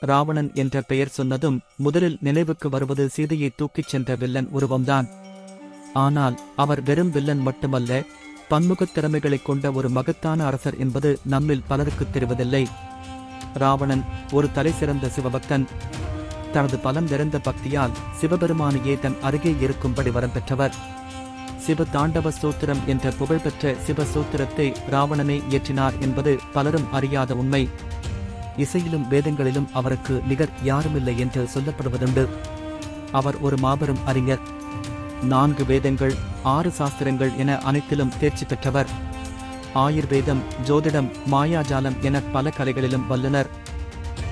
ராவணன் என்ற பெயர் சொன்னதும் முதலில் நினைவுக்கு வருவது சீதையை தூக்கிச் சென்ற வில்லன் உருவம்தான். ஆனால் அவர் வெறும் வில்லன் மட்டுமல்ல பன்முகத் திறமைகளைக் கொண்ட ஒரு மகத்தான அரசர் என்பது நம்மில் பலருக்குத் தெரிவதில்லை. ராவணன் ஒரு தலை சிறந்த சிவபக்தன். தனது பலம் நிறைந்த பக்தியால் சிவபெருமானையே தன் அருகே இருக்கும்படி வரம் பெற்றவர். சிவ தாண்டவ சூத்திரம் என்ற புகழ்பெற்ற சிவ சூத்திரத்தை ராவணனே இயற்றினார் என்பது பலரும் அறியாத உண்மை. இசையிலும் வேதங்களிலும் அவருக்கு நிகர் யாருமில்லை என்று சொல்லப்படுவதுண்டு. அவர் ஒரு மாபெரும் அறிஞர். நான்கு வேதங்கள் ஆறு சாஸ்திரங்கள் என அனைத்திலும் தேர்ச்சி பெற்றவர். ஆயுர்வேதம் ஜோதிடம் மாயாஜாலம் என பல கலைகளிலும் வல்லுனர்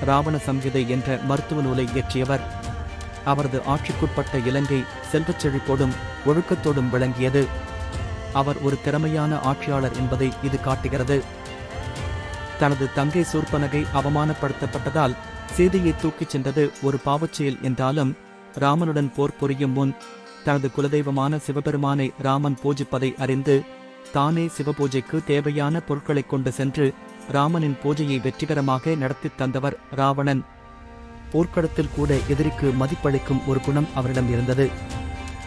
ராவண சம்ஹிதை என்ற மருத்துவ நூலை இயற்றியவர். அவரது ஆட்சிக்குட்பட்ட இலங்கை செல்வச் செழிப்போடும் ஒழுக்கத்தோடும் விளங்கியது. அவர் ஒரு திறமையான ஆட்சியாளர் என்பதை இது காட்டுகிறது. தனது தங்கை சூர்பனகை அவமானப்படுத்தப்பட்டதால் சீதையை தூக்கிச் சென்றது ஒரு பாவச்செயல் என்றாலும் ராமனுடன் போர் புரியும் முன் தனது குலதெய்வமான சிவபெருமானை ராமன் பூஜிப்பதை அறிந்து தானே சிவபூஜைக்கு தேவையான பொருட்களைக் கொண்டு சென்று ராமனின் பூஜையை வெற்றிகரமாக நடத்தித் தந்தவர் ராவணன். போர்க்களத்தில் கூட எதிரிக்கு மதிப்பளிக்கும் ஒரு குணம் அவரிடம் இருந்தது.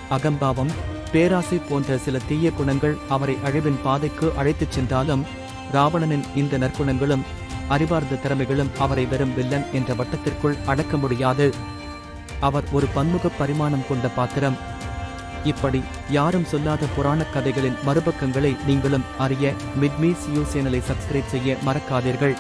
அகம்பாவம் பேராசை போன்ற சில தீய குணங்கள் அவரை அழிவின் பாதைக்கு அழைத்துச் சென்றாலும் ராவணனின் இந்த நற்குணங்களும் அறிவார்ந்த திறமைகளும் அவரை வெறும் வில்லன் என்ற வட்டத்திற்குள் அடக்க முடியாது. அவர் ஒரு பன்முக பரிமாணம் கொண்ட பாத்திரம். இப்படி யாரும் சொல்லாத புராணக் கதைகளின் மறுபக்கங்களை நீங்களும் அறிய மிட்மீஸ் யூ சேனலை சப்ஸ்கிரைப் செய்ய மறக்காதீர்கள்.